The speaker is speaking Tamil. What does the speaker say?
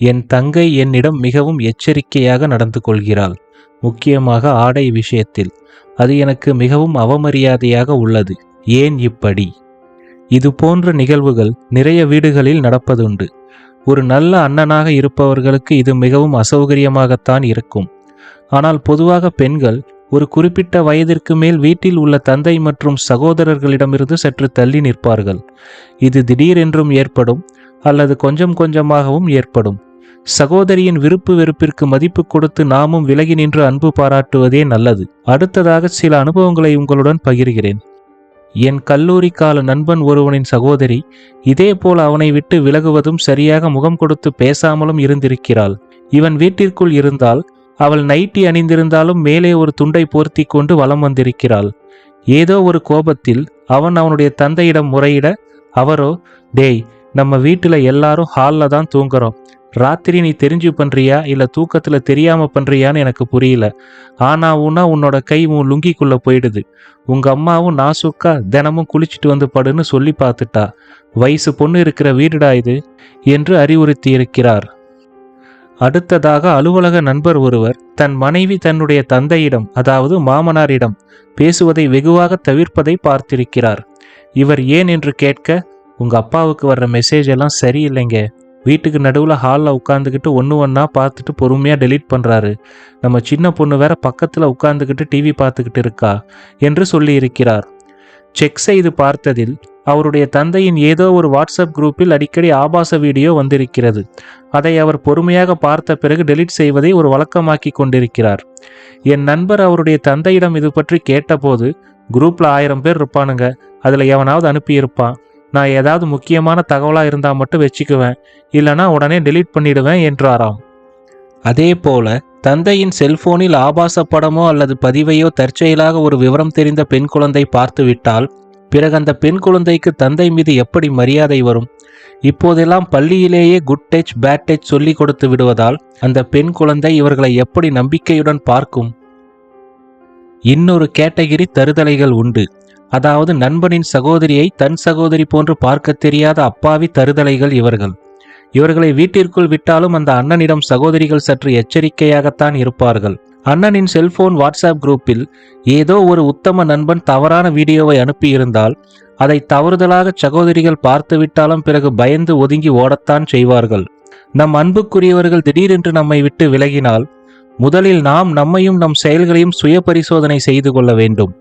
என் தங்கை என்னிடம் மிகவும் எச்சரிக்கையாக நடந்து கொள்கிறாள். முக்கியமாக ஆடை விஷயத்தில். அது எனக்கு மிகவும் அவமரியாதையாக உள்ளது. ஏன் இப்படி? இது போன்ற நிகழ்வுகள் நிறைய வீடுகளில் நடப்பதுண்டு. ஒரு நல்ல அண்ணனாக இருப்பவர்களுக்கு இது மிகவும் அசௌகரியமாகத்தான் இருக்கும். ஆனால் பொதுவாக பெண்கள் ஒரு குறிப்பிட்ட வயதிற்கு மேல் வீட்டில் உள்ள தந்தை மற்றும் சகோதரர்களிடமிருந்து சற்று தள்ளி நிற்பார்கள். இது திடீரென்றும் ஏற்படும் அல்லது கொஞ்சம் கொஞ்சமாகவும் ஏற்படும். சகோதரியின் விருப்பு வெறுப்பிற்கு மதிப்பு கொடுத்து நாமும் விலகி நின்று அன்பு பாராட்டுவதே நல்லது. அடுத்ததாக சில அனுபவங்களை உங்களுடன் பகிர்கிறேன். என் கல்லூரி கால நண்பன் ஒருவனின் சகோதரி இதேபோல் அவனை விட்டு விலகுவதும் சரியாக முகம் கொடுத்து பேசாமலும் இருந்திருக்கிறாள். இவன் வீட்டிற்குள் இருந்தால் அவள் நைட்டி அணிந்திருந்தாலும் மேலே ஒரு துண்டை போர்த்தி கொண்டு வலம் வந்திருக்கிறாள். ஏதோ ஒரு கோபத்தில் அவன் அவனுடைய தந்தையிடம் முறையிட அவரோ டேய் நம்ம வீட்டில் எல்லாரும் ஹாலில் தான் தூங்குறோம். ராத்திரி நீ தெரிஞ்சு பண்றியா? இல்ல தூக்கத்துல தெரியாம பண்றியான்னு எனக்கு புரியல. ஆனா உன்னா உன்னோட கை உன் லுங்கிக்குள்ள போயிடுது. உங்க அம்மாவும் நாசுக்கா தினமும் குளிச்சுட்டு வந்து படுன்னு சொல்லி பார்த்துட்டா. வயசு பொண்ணு இருக்கிற வீடுடா இது? என்று அறிவுறுத்தி இருக்கிறார் அடுத்ததாக அலுவலக நண்பர் ஒருவர் தன் மனைவி தன்னுடைய தந்தையிடம் அதாவது மாமனாரிடம் பேசுவதை வெகுவாக தவிர்ப்பதை பார்த்திருக்கிறார். இவர் ஏன் என்று கேட்க உங்க அப்பாவுக்கு வர்ற மெசேஜ் எல்லாம் சரியில்லைங்க. வீட்டுக்கு நடுவில் ஹாலில் உட்காந்துக்கிட்டு ஒன்று ஒன்றா பார்த்துட்டு பொறுமையாக டெலீட் பண்ணுறாரு நம்ம சின்ன பொண்ணு வேற பக்கத்தில் உட்காந்துக்கிட்டு டிவி பார்த்துக்கிட்டு இருக்கா? என்று சொல்லியிருக்கிறார். செக் செய்து பார்த்ததில் அவருடைய தந்தையின் ஏதோ ஒரு வாட்ஸ்அப் குரூப்பில் அடிக்கடி ஆபாச வீடியோ வந்திருக்கிறது. அதை அவர் பொறுமையாக பார்த்த பிறகு டெலீட் செய்வதை ஒரு வழக்கமாக்கி கொண்டிருக்கிறார். என் நண்பர் அவருடைய தந்தையிடம் இது பற்றி கேட்டபோது குரூப்பில் ஆயிரம் பேர் இருப்பானுங்க. அதில் எவனாவது அனுப்பியிருப்பான். நான் ஏதாவது முக்கியமான தகவலாக இருந்தால் மட்டும் வச்சுக்குவேன். இல்லைனா உடனே டெலீட் பண்ணிடுவேன் என்றாராம். அதே போல தந்தையின் செல்போனில் ஆபாச படமோ அல்லது பதிவையோ தற்செயலாக ஒரு விவரம் தெரிந்த பெண் குழந்தை பார்த்துவிட்டால் பிறகு அந்த பெண் குழந்தைக்கு தந்தை மீது எப்படி மரியாதை வரும்? இப்போதெல்லாம் பள்ளியிலேயே குட் டச் பேட் டச் சொல்லி கொடுத்து விடுவதால் அந்த பெண் குழந்தை இவர்களை எப்படி நம்பிக்கையுடன் பார்க்கும்? இன்னொரு கேட்டகிரி தருதலைகள் உண்டு. அதாவது நண்பனின் சகோதரியை தன் சகோதரி போன்று பார்க்க தெரியாத அப்பாவி தருதலைகள் இவர்கள். இவர்களை வீட்டிற்குள் விட்டாலும் அந்த அண்ணனிடம் சகோதரிகள் சற்று எச்சரிக்கையாகத்தான் இருப்பார்கள். அண்ணனின் செல்போன் வாட்ஸ்அப் குரூப்பில் ஏதோ ஒரு உத்தம நண்பன் தவறான வீடியோவை அனுப்பியிருந்தால் அதை தவறுதலாக சகோதரிகள் பார்த்துவிட்டாலும் பிறகு பயந்து ஒதுங்கி ஓடத்தான் செய்வார்கள். நம் அன்புக்குரியவர்கள் திடீரென்று நம்மை விட்டு விலகினால் முதலில் நாம் நம்மையும் நம் செயல்களையும் சுய பரிசோதனை செய்து கொள்ள வேண்டும்.